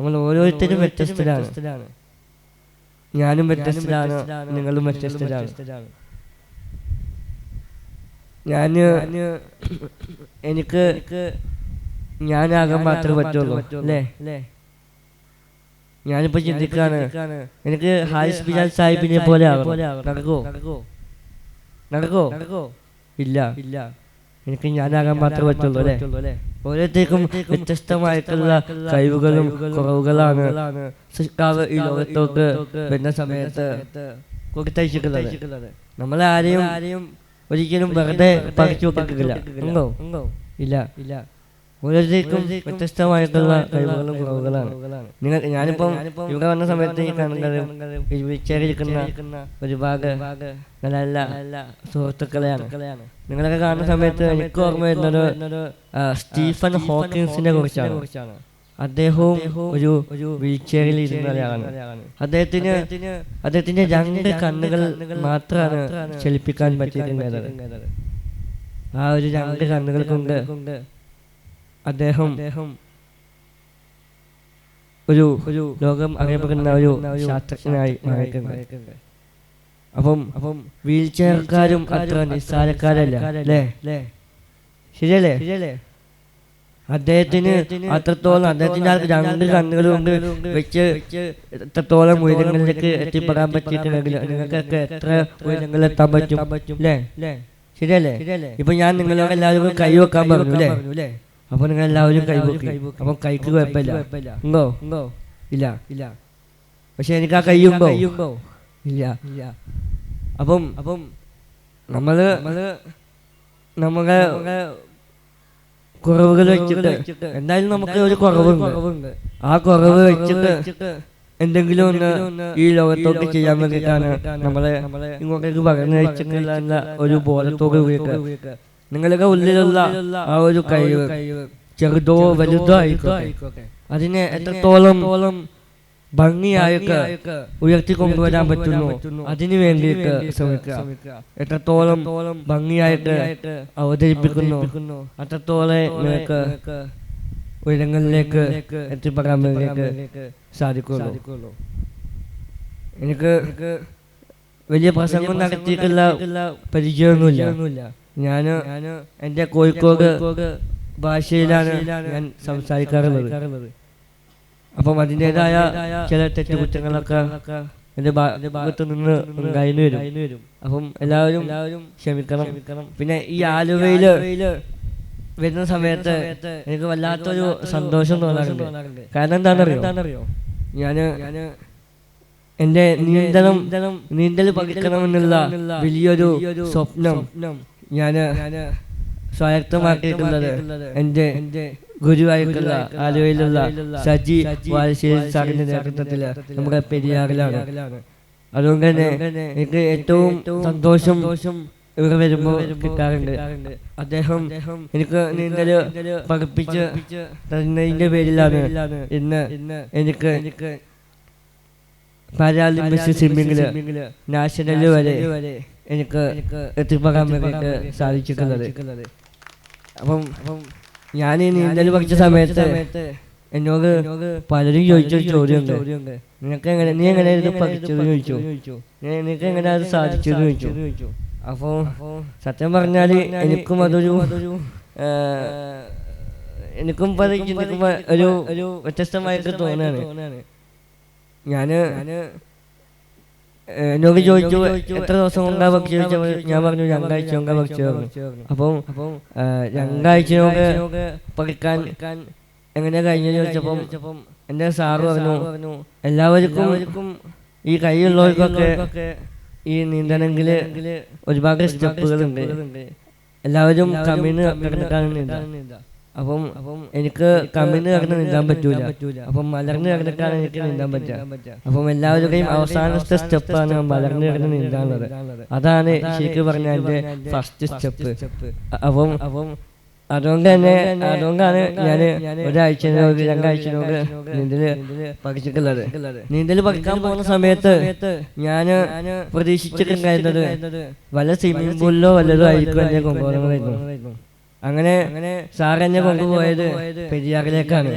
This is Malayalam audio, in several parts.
നമ്മൾ ഓരോരുത്തരും വ്യത്യസ്തരാണ്. ഞാനും വ്യത്യസ്തരാണ് നിങ്ങളും വ്യത്യസ്തരാണ്. ഞാൻ എനിക്ക് ഞാനാകാൻ മാത്രമേ പറ്റുള്ളൂ അല്ലേ? ഞാനിപ്പോ ചിന്തിക്കാണ് എനിക്ക് ഹാരിസ് ബിജാൽ സാഹിബിനെ പോലെ നടക്കോ. നടക്കോ. ഇല്ല. ഇല്ല. എനിക്ക് ഞാനാകാൻ മാത്രമേ പറ്റുള്ളൂ അല്ലേ? ഓരോരുത്തർക്കും വ്യത്യസ്തമായിട്ടുള്ള കഴിവുകളും കുറവുകളാണ് സൃഷ്ടാവ് ഈ ലോകത്തോട്ട് വരുന്ന സമയത്ത് കൊടുത്തയച്ചിട്ടുള്ളത്. നമ്മളെ ആരെയും ആരെയും ഒരിക്കലും വെറുതെ പറിച്ചു വെക്കില്ല ഉണ്ടോ? ഇല്ല. ഇല്ല. ഓരോരുത്തർക്കും വ്യത്യസ്തമായിട്ടുള്ള കഴിവുകളും കുറവുകളാണ്. നിങ്ങൾ ഞാനിപ്പം ഇവിടെ വന്ന സമയത്ത് ഈ വീഴ്ചയിലിരിക്കുന്ന ഒരുപാട് നല്ല നല്ല സുഹൃത്തുക്കളെയാണ്. നിങ്ങളൊക്കെ കാണുന്ന സമയത്ത് എനിക്ക് ഓർമ്മ വരുന്നത് സ്റ്റീഫൻ ഹോക്കിൻസിനെ കുറിച്ചാണ്. അദ്ദേഹവും ഒരു വീൽചെയറിൽ ഇരുന്ന ഒരാളാണ്. അദ്ദേഹത്തിന് അദ്ദേഹത്തിന്റെ രണ്ട് കണ്ണുകൾ മാത്രമാണ് ചലിപ്പിക്കാൻ പറ്റിയിരുന്നത് ആ ഒരു രണ്ട് കണ്ണുകൾ കൊണ്ട് അദ്ദേഹം ഒരു ഒരു ലോകം അറിയപ്പെടുന്ന ഒരു ശാസ്ത്രജ്ഞനായി മാറിയിട്ടുണ്ട്. അപ്പം അപ്പം വീൽ ചെയർക്കാരും അത്ര നിസ്സാരക്കാരല്ല. അല്ലേ? ശരിയല്ലേ? ശരിയല്ലേ? അദ്ദേഹത്തിന് അത്രത്തോളം അദ്ദേഹത്തിന്റെ ആൾക്ക് രണ്ട് കണ്ണുകളും കൊണ്ട് വെച്ച് എത്രത്തോളം ഉയരങ്ങളിലേക്ക് എത്തിപ്പെടാൻ പറ്റിയിട്ടുണ്ടെങ്കിൽ നിങ്ങൾക്കൊക്കെ എത്ര ഉയരങ്ങളിൽ എത്താൻ പറ്റും? അല്ലേ? ശരിയല്ലേ? ഇപ്പൊ ഞാൻ നിങ്ങളോട് എല്ലാവരും കൈ വെക്കാൻ പറഞ്ഞു അല്ലേ? അപ്പൊ നിങ്ങൾ എല്ലാവരും കൈ വെക്കി അപ്പൊ കൈക്ക് കുഴപ്പമില്ല. ഉണ്ടോ? ഉണ്ടോ? ഇല്ല. ഇല്ല. പക്ഷെ എനിക്ക് ആ കയ്യുമ്പോ ഇല്ല. ഇല്ല. അപ്പം അപ്പം നമ്മൾ നമ്മൾ കുറവുകൾ വെച്ചിട്ട് എന്തായാലും നമുക്ക് ഒരു കുറവുണ്ട്. ആ കുറവ് വെച്ചിട്ട് എന്തെങ്കിലും ഒന്ന് ഈ ലോകത്തോട്ട് ചെയ്യാൻ വേണ്ടിയിട്ടാണ് നമ്മളെ ഇങ്ങോട്ടേക്ക് പറഞ്ഞു വെച്ചിട്ടുള്ള ഒരു ബോധത്തോട് കൂടിയിട്ട് നിങ്ങളുടെ ഉള്ളിലുള്ള ആ ഒരു കഴിവ് ചെറുതോ വലുതോ ആയിക്കോട്ടെ അതിനെ എത്രത്തോളം ഭംഗിയായിട്ട് ഉയർത്തി കൊണ്ടുവരാൻ പറ്റുന്നു. അതിനു വേണ്ടിയിട്ട് ശ്രമിക്കുക. എത്രത്തോളം ഭംഗിയായിട്ട് അവതരിപ്പിക്കുന്നു. അത്രത്തോളം നിങ്ങൾക്ക് ഉയരങ്ങളിലേക്ക് എത്തിപ്പെടാൻ വേണ്ടിയിട്ട് സാധിക്കുള്ളൂ. എനിക്ക് വലിയ പ്രസംഗം നടത്തിയിട്ടുള്ള പരിചയമൊന്നുമില്ല. ഞാൻ എന്റെ കോഴിക്കോട് ഭാഷയിലാണ് ഞാൻ സംസാരിക്കാറുള്ളത്. അപ്പം അതിന്റെതായ ചില തെറ്റുകുറ്റങ്ങളൊക്കെ എന്റെ ഭാഗത്ത് നിന്ന് ഉണ്ടായിരുന്നു വരും. അപ്പം എല്ലാവരും എല്ലാവരും ക്ഷമിക്കണം. പിന്നെ ഈ ആലുവയിൽ വരുന്ന സമയത്ത് എനിക്ക് വല്ലാത്തൊരു സന്തോഷം തോന്നാറുണ്ട്. കാരണം എന്താണെന്നറിയോ? ഞാൻ ഞാൻ എന്റെ നീന്തണം നീന്തൽ പഠിക്കണമെന്നുള്ള വലിയൊരു സ്വപ്നം ഞാൻ സ്വായത്തമാക്കിയിട്ടുള്ളത് എന്റെ ഗുരുവായിട്ടുള്ള ആലുവയിലുള്ള സജി വാലശ്ശേരി സാറിന്റെ നേതൃത്വത്തിൽ നമ്മുടെ പെരിയാറിലാണ്. അതുകൊണ്ട് തന്നെ എനിക്ക് ഏറ്റവും സന്തോഷം ഇവിടെ വരുമ്പോൾ കിട്ടാറുണ്ട്. അദ്ദേഹം എനിക്ക് നീന്തൽ പഠിപ്പിച്ച് തന്നതിന്റെ പേരിലാണ് ഇന്ന് എനിക്ക് പാരാലിമ്പിക്സ് സ്വിമ്മിങ്ങിൽ നാഷണൽ വരെ എനിക്ക് എത്തിപ്പെടാൻ വേണ്ടിയിട്ട് സാധിച്ചിട്ടുള്ളത്. അപ്പം അപ്പം ഞാൻ ഈ നീന്തൽ പഠിച്ച സമയത്ത് എന്നോട് പലരും ചോദിച്ചൊരു ചോദ്യമുണ്ട്. നിനക്ക് എങ്ങനെ നീ എങ്ങനെ ഇത് പഠിച്ചത് ചോദിച്ചു. നിനക്ക് എങ്ങനെ അത് സാധിച്ചത് ചോദിച്ചു. അപ്പോൾ സത്യം പറഞ്ഞാൽ എനിക്കും അതൊരു എനിക്കും ഇപ്പൊ അത് ചിന്തിക്കുമ്പോ ഒരു ഒരു വ്യത്യസ്തമായിട്ട് തോന്നുകയാണ് ഞാൻ ഏ, എന്നോട് ചോദിച്ചു എത്ര ദിവസം കൊണ്ടാ ഭക്ഷ്യം ചോദിച്ചപ്പോൾ ഞാൻ പറഞ്ഞു രണ്ടാഴ്ച കൊണ്ടാ ഭക്ഷ്യം പറഞ്ഞു അപ്പം അപ്പം രണ്ടാഴ്ച കൊണ്ട് പഠിക്കാൻ എങ്ങനെ കഴിഞ്ഞു ചോദിച്ചപ്പം? എന്റെ സാറ് പറഞ്ഞു എല്ലാവർക്കും ഈ കൈയുള്ളവർക്കൊക്കെ ഈ നീന്തണമെങ്കിൽ ഒരുപാട് സ്റ്റെപ്പുകളുണ്ട്. എല്ലാവരും കമ്മിന് കിടന്നിട്ടാണ് നീന്താ അപ്പം അപ്പം എനിക്ക് കമ്മിന് കിടന്ന് നീന്താൻ പറ്റൂല. അപ്പം മലർന്ന് കിടന്നിട്ടാണ് എനിക്ക് നീന്താൻ പറ്റുക. അപ്പം എല്ലാവരുടെയും അവസാനത്തെ സ്റ്റെപ്പാണ് മലർന്ന് കിടന്ന് നീന്താനുള്ളത് അതാണ് ശരിക്കും പറഞ്ഞ എന്റെ ഫസ്റ്റ് സ്റ്റെപ്പ് അപ്പം അപ്പം അതുകൊണ്ട് തന്നെ അതുകൊണ്ടാണ് ഞാൻ ഒരാഴ്ചനോട് രണ്ടാഴ്ചനോട് നീന്തൽ പഠിച്ചിട്ടുള്ളത്. നീന്തൽ പഠിക്കാൻ പോകുന്ന സമയത്ത് ഞാൻ പ്രതീക്ഷിച്ചിട്ടുണ്ടായിരുന്നത് വല്ല സ്വിമ്മിംഗ് പൂളിലോ വല്ലതോ ആയിരിക്കും എന്നെ കൊണ്ടുപോകുന്നതായിരുന്നു അങ്ങനെ അങ്ങനെ സാർ എന്നെ കൊണ്ടുപോയത് പെരിയാറിലേക്കാണ്.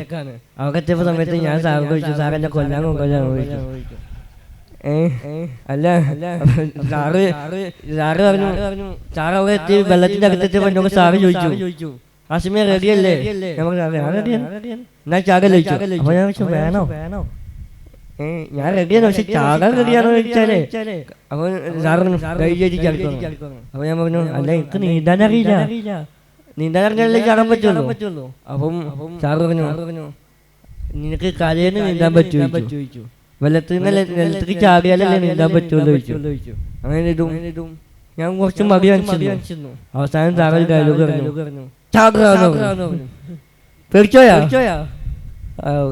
അവിടെ എത്തിയപ്പോ സമയത്ത് ഞാൻ സാർ ചോദിച്ചു സാർ എന്നെ കൊല്ലാൻ കൊണ്ടുപോയി ചോദിച്ചു ഏ? അല്ല സാറ് സാറ് പറഞ്ഞു സാറ് അവിടെ എത്തി വെള്ളത്തിന്റെ അകത്തെത്തി എന്നോട് സാറ് ചോദിച്ചു ആസിമെ റെഡിയല്ലേ? അല്ലേ ഞാൻ പറഞ്ഞു, "അതെ, ഞാൻ റെഡിയാണ് എന്നാ ചാകൽ ചോദിച്ചു അപ്പൊ ഞാൻ ചോദിച്ചു വേണോ? വേണോ? ഞാൻ റെഡിയാണ് പക്ഷെ ചാകാൻ റെഡിയാണോ ചോദിച്ചാലേ? അപ്പൊ സാറ് പറഞ്ഞു അപ്പൊ ഞാൻ പറഞ്ഞു അല്ല എനിക്ക് നീന്താൻ അറിയില്ല നീന്താൻ അറിഞ്ഞാലേ ചാടാൻ പറ്റുള്ളൂ അപ്പം സാറ് പറഞ്ഞു നിനക്ക് കരയെന്ന് നീന്താൻ പറ്റുമോ? ചോദിച്ചു. വെള്ളത്തിൽ നിലത്തേക്ക് ചാടിയാലല്ലേ നീന്താൻ പറ്റുള്ളൂ ചോദിച്ചു. അങ്ങനെ ഇടും. ഞാൻ കുറച്ച് മടി കാണിച്ചിരുന്നു അവസാനം സാറ് ഡയലോഗ് പറഞ്ഞു. പേടിച്ചോയാ?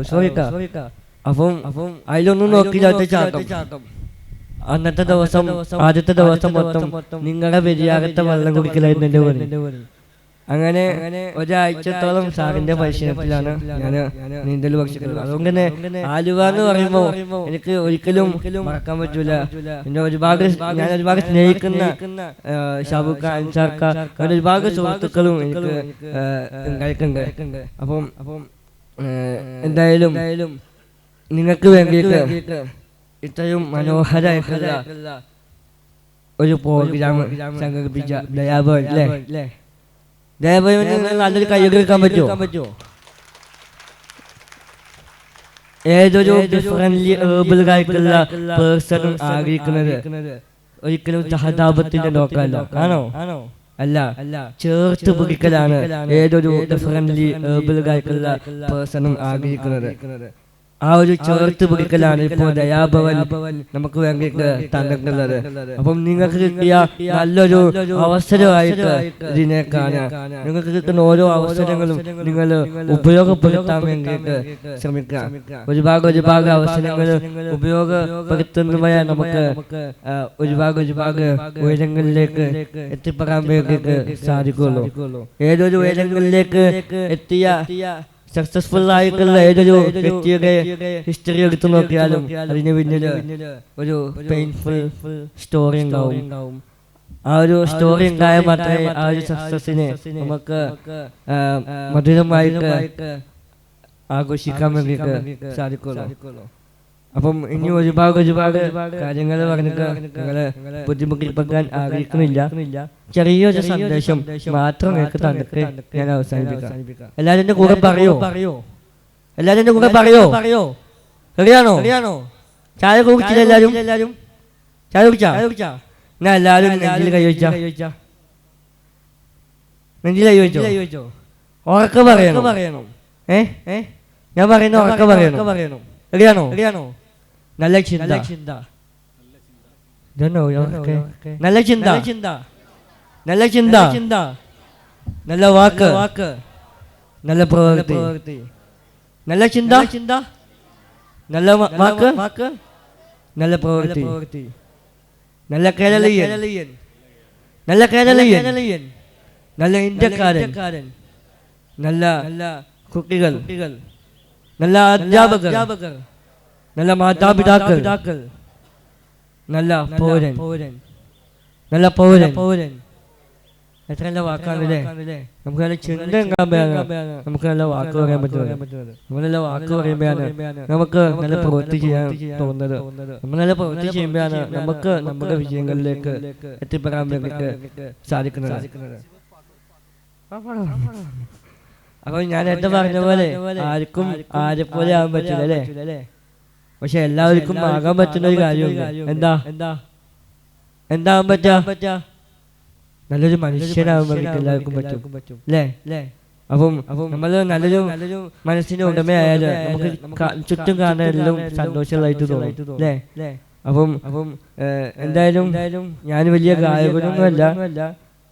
സോറിക്കാ അപ്പം അപ്പം അതിലൊന്നും നോക്കില്ലാത്ത ചാട്ടം. അന്നത്തെ ദിവസം ആദ്യത്തെ ദിവസം മൊത്തം നിങ്ങളുടെ വെരിയാകത്തെ വെള്ളം കുടിക്കലായിരുന്നു എന്റെ പണി അങ്ങനെ ഒരാഴ്ചത്തോളം സാറിന്റെ പരിശീലനത്തിലാണ് ഞാൻ നീന്തൽ പഠിച്ചിട്ടുള്ളത്. അതുകൊണ്ട് തന്നെ ആലുവ എന്ന് പറയുമ്പോൾ എനിക്ക് ഒരിക്കലും മറക്കാൻ പറ്റൂല. എന്നെ ഒരുപാട് ഞാൻ ഒരുപാട് സ്നേഹിക്കുന്ന ഷാബുക്ക അൻസാർക്ക അങ്ങനെ ഒരുപാട് സുഹൃത്തുക്കളും എനിക്ക് ഉണ്ടായിട്ടുണ്ട്. അപ്പം അപ്പം എന്തായാലും നിങ്ങൾക്ക് വേണ്ടിയിട്ട് ഇത്രയും മനോഹരമായിട്ടുള്ള ഒരു പ്രോഗ്രാം സംഘടിപ്പിച്ച ദയാഭവൻ അല്ലേ? ദയാഭവന് നല്ലൊരു കയ്യൊക്കെ വെക്കാൻ പറ്റുമോ? ഏതൊരു ഡിഫറൻലി ഏബിൾ ആയിട്ടുള്ള പേഴ്സണും ആഗ്രഹിക്കുന്നത് ഒരിക്കലും സഹതാപത്തിന്റെ നോക്കല്ല. ആണോ? ആണോ? അല്ല. അല്ല. ചേർത്ത് പിടിക്കലാണ് ഏതൊരു ഡിഫറൻലി ഏബിൾ ആയിട്ടുള്ള പേഴ്സണും ആഗ്രഹിക്കുന്നത്. ആ ഒരു ചേർത്ത് പിടിക്കലാണ് ഇപ്പോൾ ദയാഭവൻ നമുക്ക് വേണ്ടിയിട്ട് തന്നിട്ടുള്ളത്. അപ്പം നിങ്ങൾക്ക് കിട്ടിയ നല്ലൊരു അവസരമായിട്ട് ഇതിനെ കാണാൻ നിങ്ങൾക്ക് കിട്ടുന്ന ഓരോ അവസരങ്ങളും നിങ്ങൾ ഉപയോഗപ്പെടുത്താൻ വേണ്ടിയിട്ട് ശ്രമിക്കുക ഒരുപാട് ഒരുപാട് അവസരങ്ങൾ ഉപയോഗപ്പെടുത്തുന്നതുമായ നമുക്ക് ഒരുപാട് ഒരുപാട് ഉയരങ്ങളിലേക്ക് എത്തിപ്പെടാൻ വേണ്ടിയിട്ട് സാധിക്കുള്ളൂ. ഏതൊരു ഉയരങ്ങളിലേക്ക് എത്തിയ സക്സസ്ഫുൾ ആയിട്ടുള്ള ഏതൊരു വ്യക്തിയുടെ ഹിസ്റ്ററി എടുത്തു നോക്കിയാലും അതിന് പിന്നിൽ ഒരു പെയിൻഫുൾ സ്റ്റോറി ഉണ്ടാവും. ആ ഒരു സ്റ്റോറി ഉണ്ടായാൽ മാത്രമേ ആ ഒരു സക്സസിനെ നമുക്ക് മധുരമായിട്ട് ആഘോഷിക്കാൻ വേണ്ടിയിട്ട് സാധിക്കുള്ളൂ. അപ്പം ഇനി ഒരുപാട് ഒരുപാട് കാര്യങ്ങൾ പറഞ്ഞിട്ട് നിങ്ങളെ ബുദ്ധിമുട്ടിപ്പിക്കാൻ ആഗ്രഹിക്കുന്നില്ല. ചെറിയൊരു സന്ദേശം മാത്രം നിങ്ങൾക്ക് തന്നിട്ട് ഞാൻ അവസാനിപ്പിക്കാം. എല്ലാരും എന്റെ കൂടെ പറയോ? എല്ലാരും എന്റെ കൂടെ പറയോ? പറയോ? റെഡിയാണോ? റെഡിയാണോ? ചായ കുടിച്ചില്ല എല്ലാരും എല്ലാരും ചായ കുടിച്ചാ? ഞാൻ എല്ലാരും നെഞ്ചിൽ കൈ വെച്ചാ. നെഞ്ചിൽ കൈ വെച്ചോ? ഉറക്കെ പറയണം. പറയണം. ഏ? ഏ? ഞാൻ പറയുന്ന ഉറക്കെ പറയണം. പറയണം. റെഡിയാണോ? റെഡിയാണോ? നല്ല ചിന്ത ചിന്ത ഇതന്നോ ഉറക്കെ? നല്ല ചിന്ത ചിന്ത നല്ല ചിന്ത ചിന്ത നല്ല വാക്ക് വാക്ക് നല്ല പ്രവൃത്തി നല്ല ചിന്ത ചിന്ത നല്ല വ- വാക്ക് വാക്ക് നല്ല പ്രവൃത്തി നല്ല കേരളീയൻ നല്ല കേരളീയൻ നല്ല ഇന്ത്യക്കാരൻ നല്ല നല്ല കുട്ടികൾ നല്ല അധ്യാപകർ നല്ല മാതാപിതാക്കൾ. നല്ല പൗരൻ. നല്ല പൗരൻ. പൗരൻ. എത്ര നല്ല വാക്കാണല്ലേ നമുക്ക് നല്ല ചിന്ത നമുക്ക് നല്ല വാക്ക് പറയാൻ പറ്റുന്നത് നമ്മൾ നല്ല വാക്ക് പറയുമ്പോഴാണ് നമുക്ക് നല്ല പ്രവൃത്തി ചെയ്യാൻ തോന്നുന്നത്. നമ്മൾ നല്ല പ്രവൃത്തി ചെയ്യുമ്പോഴാണ് നമുക്ക് നമ്മുടെ വിജയങ്ങളിലേക്ക് എത്തിപ്പെടാൻ വേണ്ടിയിട്ട് സാധിക്കുന്നത്. അപ്പൊ ഞാൻ എന്താ പറഞ്ഞ പോലെ ആർക്കും ആരെ പോലെ ആകാൻ പറ്റില്ല അല്ലേ? പക്ഷെ എല്ലാവർക്കും ആകാൻ പറ്റുന്ന ഒരു കാര്യം എന്താ? എന്താ? എന്താകാൻ പറ്റാ? നല്ലൊരു മനുഷ്യനാകുമ്പോൾ എല്ലാവർക്കും പറ്റും. അല്ലേ? അല്ലേ? അപ്പം അപ്പം നമ്മൾ നല്ലൊരു നല്ലൊരു മനസ്സിന്റെ ഉടമയായാലും നമുക്ക് ചുറ്റും കാണാൻ എല്ലാം സന്തോഷമായിട്ട് തോന്നും. അല്ലേ? അപ്പം അപ്പം എന്തായാലും എന്തായാലും ഞാൻ വലിയ ഗായകനൊന്നും അല്ല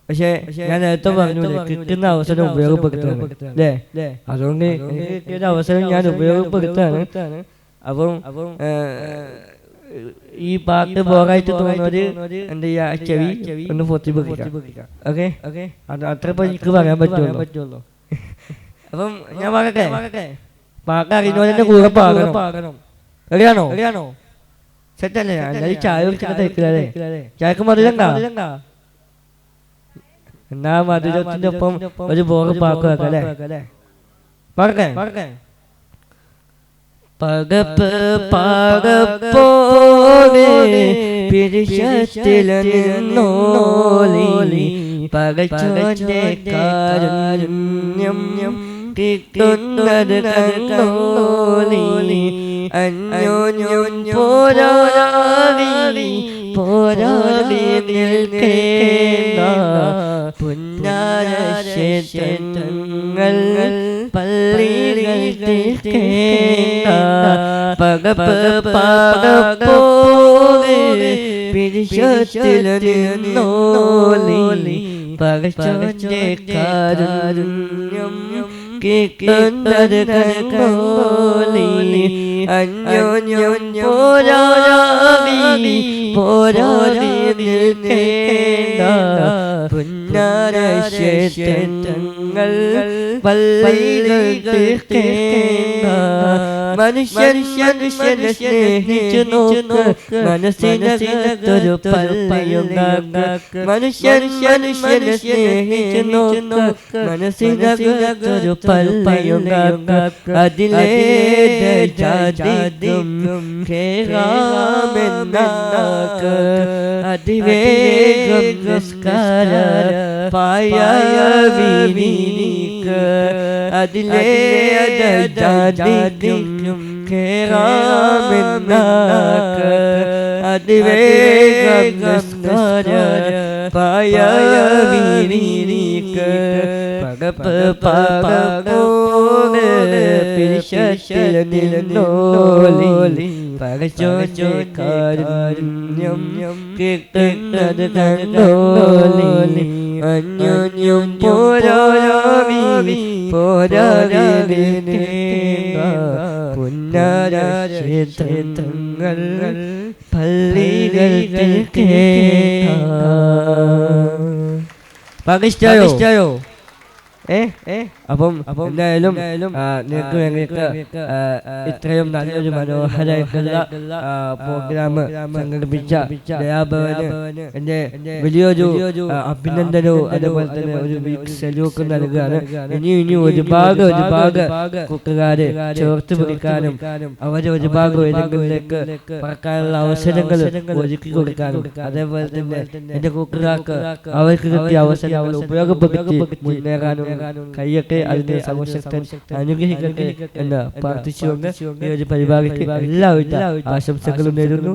പക്ഷേ ഞാൻ നേരത്തെ പറഞ്ഞു കിട്ടുന്ന അവസരം ഉപയോഗപ്പെടുത്തുന്നു അല്ലേ? അതുകൊണ്ട് എനിക്ക് കിട്ടിയ അവസരം ഞാൻ ഉപയോഗപ്പെടുത്താണ് അപ്പം അപ്പം ഈ പാട്ട് ബോറായിട്ട് തോന്നുന്നവര് എന്താ ചെയ്യാ ചെവി ഒന്ന് പൊത്തി പൊക്കിക്കാം ഓക്കെ? ഓക്കെ? അത് അത്ര ഇപ്പൊ എനിക്ക് പറയാൻ പറ്റുള്ളൂ. അപ്പം ഞാൻ പറയട്ടെ പാട്ട് അറിയുന്നവരെ കൂടെ പാകണം റെഡിയാണോ? റെഡിയാണോ? സെറ്റല്ലേ? ചായ തയ്ക്കില്ലേ ചായക്ക് മധുരണ്ടാ എന്നാ മധുരത്തിന്റെ ഒപ്പം ഒരു ബോറ് പാക്ക് പറക്കേ പറക്കേ പകപ്പ് പാകപ്പോകെ പിരിശത്തിൽ നിന്നോലി പകച്ചോന്റെ കാരുണ്യം കിട്ടുന്നത് കണ്ടോലി അന്യോന്യം പോരാളി പോരാടി നിൽക്കേണ്ട പുന്നാരക്ഷേത്രങ്ങൾ പകപ്പ് പാകപ്പോകെ പിരിശത്തിൽ നിന്നോലി പകച്ചോന്റെ കാരുണ്യം കേൾക്കുന്നത് കണ്ടോലി അന്യോന്യം പോരാടി പോരാടി നിൽക്കേണ്ട പുന്നാരക്ഷേത്രങ്ങൾ പള്ളികൾ തീർക്കേണ്ട മനുഷ്യൻ മനുഷ്യനെ സ്നേഹിച്ചു നോക്ക്. മനസ്സിനകത്തൊരു പള്ളിയുണ്ടാക്ക മനുഷ്യൻ മനുഷ്യനെ സ്നേഹിച്ചു നോക്ക്. മനസ്സിനകത്തൊരു പള്ളിയുണ്ടാക്ക അതിലേ ജാതിക്കും കേറാമെന്നാക്ക്. അതിവേഗം നിസ്കാര പായ വിനീക്ക് അതിലേ ജാതിക്കും കേറാമെന്നാക്ക് അതിവേഗം പായ വിനീക്ക് പകപ്പ് പകപ്പോട് പിരിശത്തിൽ നിന്നോലി പകച്ചോന്റെ കാരുണ്യം കിട്ടുന്നത് കണ്ടോലി അന്യോന്യം പോരാവി പോരാവി 발리를 뛸게 막으시자요. 막으시자요. അപ്പം അപ്പം എന്തായാലും നിങ്ങൾക്ക് ഞങ്ങൾക്ക് ഇത്രയും നല്ലൊരു മനോഹരമായിട്ടുള്ള പ്രോഗ്രാം സംഘടിപ്പിച്ച ദയാഭവന് എന്റെ വലിയൊരു അഭിനന്ദനവും അതുപോലെ തന്നെ ഒരു സല്യൂട്ടും നൽകുകയാണ്. ഇനി ഇനി ഒരുപാട് ഒരുപാട് കൂട്ടുകാരെ ചേർത്ത് പിടിക്കാനും അവരെ ഒരുപാട് ഉയരങ്ങളിലേക്ക് പറക്കാനുള്ള അവസരങ്ങൾ ഒരുക്കി കൊടുക്കാനും. അതേപോലെ തന്നെ എന്റെ കുക്കുകാർക്ക് അവർക്ക് കിട്ടിയ അവസരങ്ങൾ ഉപയോഗപ്പെടുത്തി മുന്നേറാനും കൈയൊക്കെ അതിന്റെ സർവശക്തൻ അനുഗ്രഹിക്കട്ടെ എന്ന് പ്രാർത്ഥിച്ചുകൊണ്ട് ഈ ഒരു പരിപാടിക്ക് എല്ലാവിധ ആശംസകളും നേരുന്നു.